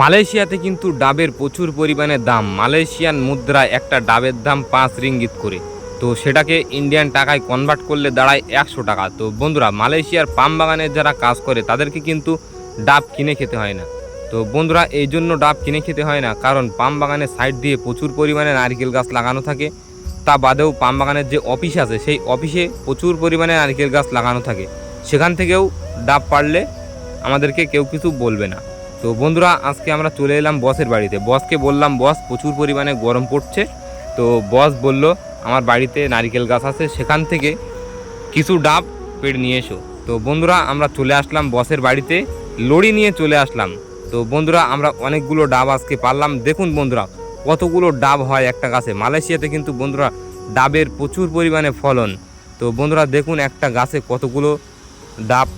মালয়েশিয়াতে কিন্তু ডাবের প্রচুর পরিমাণে দাম। মালয়েশিয়ান মুদ্রায় একটা ডাবের দাম পাঁচ রিঙ্গিত করে। তো সেটাকে ইন্ডিয়ান টাকায় কনভার্ট করলে দাঁড়ায় একশো টাকা। তো বন্ধুরা, মালয়েশিয়ার পাম বাগানের যারা কাজ করে, তাদেরকে কিন্তু ডাব কিনে খেতে হয় না। তো বন্ধুরা, এই জন্য ডাব কিনে খেতে হয় না। কারণ পাম বাগানের সাইড দিয়ে প্রচুর পরিমাণে নারকেল গাছ লাগানো থাকে। তা বাদেও পাম বাগানের যে অফিস আছে, সেই অফিসে প্রচুর পরিমাণে নারকেল গাছ লাগানো থাকে। সেখান থেকেও ডাব পারলে আমাদেরকে কেউ কিছু বলবে না। তো বন্ধুরা, আজকে আমরা চলে এলাম বসের বাড়িতে। বসকে বললাম, বস, প্রচুর পরিমাণে গরম পড়ছে। তো বস বলল, আমার বাড়িতে নারকেল গাছ আছে, সেখান থেকে কিছু ডাব পেড়ে নিয়ে এসো। তো বন্ধুরা, আমরা চলে আসলাম বসের বাড়িতে। লড়ি নিয়ে চলে আসলাম। তো বন্ধুরা, আমরা অনেকগুলো ডাব আজকে পারলাম। দেখুন বন্ধুরা, কতগুলো ডাব হয় একটা গাছে। মালয়েশিয়াতে কিন্তু বন্ধুরা, ডাবের প্রচুর পরিমাণে ফলন। তো বন্ধুরা, দেখুন একটা গাছে কতগুলো ডাব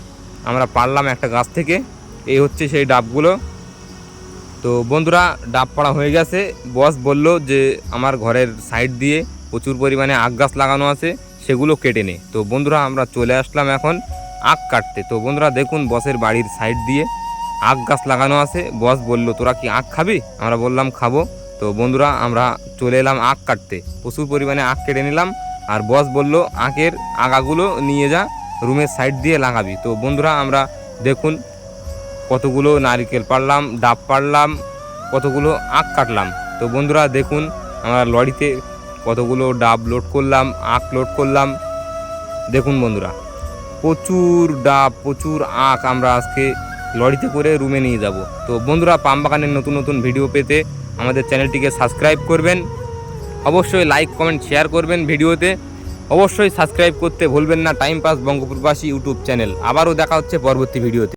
আমরা পারলাম একটা গাছ থেকে। এই হচ্ছে সেই ডাবগুলো। তো বন্ধুরা, ডাব পাড়া হয়ে গেছে। বস বলল যে, আমার ঘরের সাইড দিয়ে প্রচুর পরিমাণে আখ গাছ লাগানো আছে, সেগুলো কেটে নে। তো বন্ধুরা, আমরা চলে আসলাম এখন আখ কাটতে। তো বন্ধুরা, দেখুন বসের বাড়ির সাইড দিয়ে আখ গাছ লাগানো আছে। বস বলল, তোরা কি আখ খাবি? আমরা বললাম, খাব। তো বন্ধুরা, আমরা চলে এলাম আখ কাটতে। প্রচুর পরিমাণে আখ কেটে নিলাম। আর বস বলল, আখের আগাগুলো নিয়ে যা, রুমের সাইড দিয়ে লাগাবি। তো বন্ধুরা, আমরা দেখুন কতগুলো নারকেল পারলাম ডাব পারলাম কতগুলো আখ কাটলাম। তো বন্ধুরা, দেখুন, আমরা লরিতে কতগুলো ডাব লোড করলাম, আখ লোড করলাম। দেখুন বন্ধুরা, প্রচুর ডাব, প্রচুর আখ আমরা আজকে লরিতে করে রুমে নিয়ে যাব। তো বন্ধুরা, পাম বাগানের নতুন নতুন ভিডিও পেতে আমাদের চ্যানেলটিকে সাবস্ক্রাইব করবেন। অবশ্যই লাইক, কমেন্ট, শেয়ার করবেন ভিডিওতে। অবশ্যই সাবস্ক্রাইব করতে ভুলবেন না, টাইম পাস বঙ্গপুরবাসী ইউটিউব চ্যানেল। আবারও দেখা হচ্ছে পরবর্তী ভিডিওতে।